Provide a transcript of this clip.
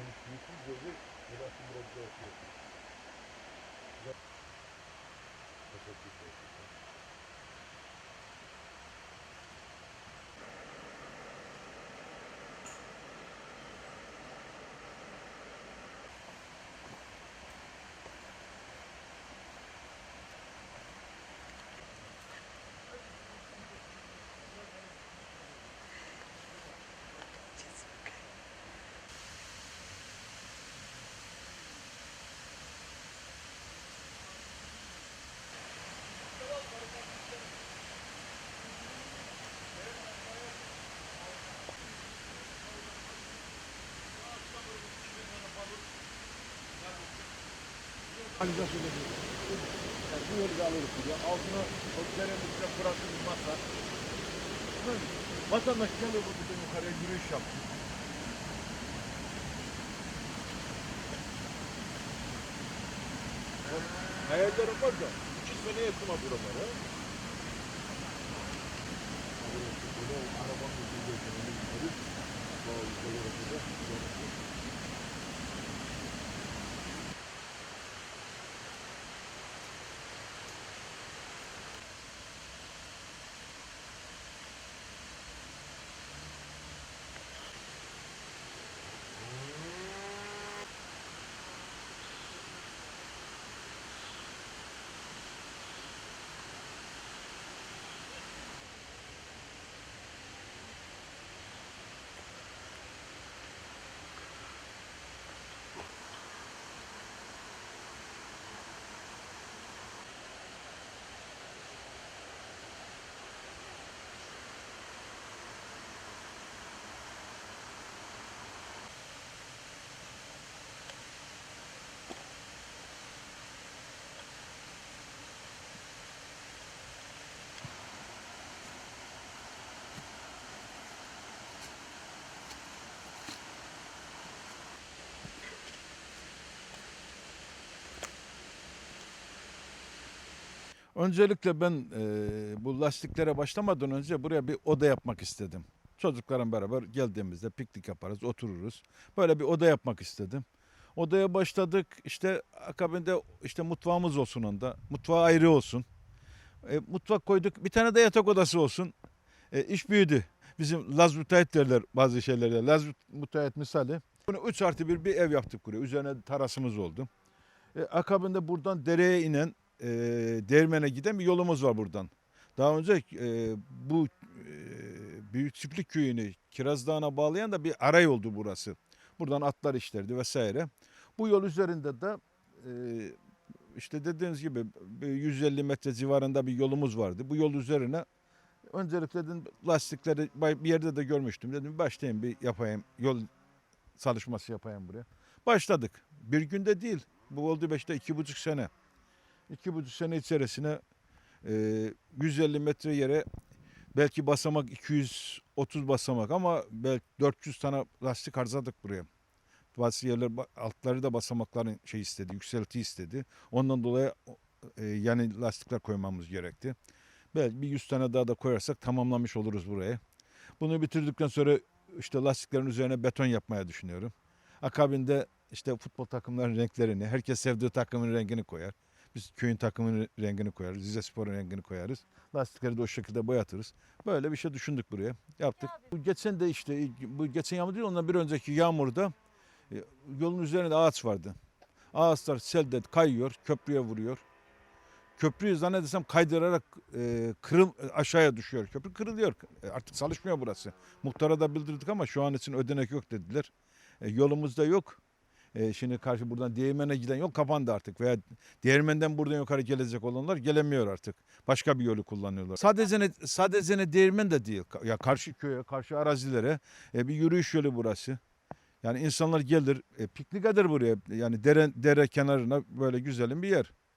конфликты даже не раз убрать за ответ. За... Kanalizasyon ediyoruz. Yani bu yolu da alırız buraya. Altına o derenin üstüne bıraktığı bir masa. Vatandaş geliyor buradan yukarıya yürüyüş yapıyor. Hayallerim var da iki sene ha buralara. Öncelikle ben e, bu lastiklere başlamadan önce buraya bir oda yapmak istedim. Çocuklarla beraber geldiğimizde piknik yaparız, otururuz. Böyle bir oda yapmak istedim. Odaya başladık. İşte akabinde işte mutfağımız olsun onda. Mutfağı ayrı olsun. E, mutfak koyduk. Bir tane de yatak odası olsun. E, iş büyüdü. Bizim Laz müteahhit derler bazı şeylerde. Laz müteahhit misali. Bunu 3 artı bir bir ev yaptık buraya. Üzerine terasımız oldu. E, akabinde buradan dereye inen e, Değirmen'e giden bir yolumuz var buradan. Daha önce e, bu e, Büyük Çiftlik Köyü'nü Kiraz Dağı'na bağlayan da bir aray oldu burası. Buradan atlar işlerdi vesaire. Bu yol üzerinde de e, işte dediğiniz gibi bir 150 metre civarında bir yolumuz vardı. Bu yol üzerine öncelikle dedim lastikleri bir yerde de görmüştüm. Dedim başlayayım bir yapayım yol çalışması yapayım buraya. Başladık. Bir günde değil. Bu oldu beşte iki buçuk sene. İki buçuk sene içerisine e, 150 metre yere belki basamak 230 basamak ama belki 400 tane lastik harcadık buraya. Bazı yerler altları da basamakların şey istedi, yükselti istedi. Ondan dolayı e, yani lastikler koymamız gerekti. Belki bir 100 tane daha da koyarsak tamamlamış oluruz buraya. Bunu bitirdikten sonra işte lastiklerin üzerine beton yapmaya düşünüyorum. Akabinde işte futbol takımlarının renklerini, herkes sevdiği takımın rengini koyar. Biz köyün takımının rengini koyarız, Rize Spor'un rengini koyarız. Lastikleri de o şekilde boyatırız. Böyle bir şey düşündük buraya. Yaptık. Bu geçen de işte bu geçen yağmur değil ondan bir önceki yağmurda e, yolun üzerinde ağaç vardı. Ağaçlar selde kayıyor, köprüye vuruyor. Köprüyü zannedersem kaydırarak e, kırıl aşağıya düşüyor. Köprü kırılıyor. E, artık çalışmıyor burası. Muhtara da bildirdik ama şu an için ödenek yok dediler. E, yolumuz da yok. E, şimdi karşı buradan Değirmen'e giden yol kapandı artık. Veya Değirmen'den buradan yukarı gelecek olanlar gelemiyor artık. Başka bir yolu kullanıyorlar. Sadece ne, sadece ne Değirmen de değil. Ya karşı köye, karşı arazilere e, bir yürüyüş yolu burası. Yani insanlar gelir, e, piknik eder buraya. Yani dere, dere kenarına böyle güzelim bir yer.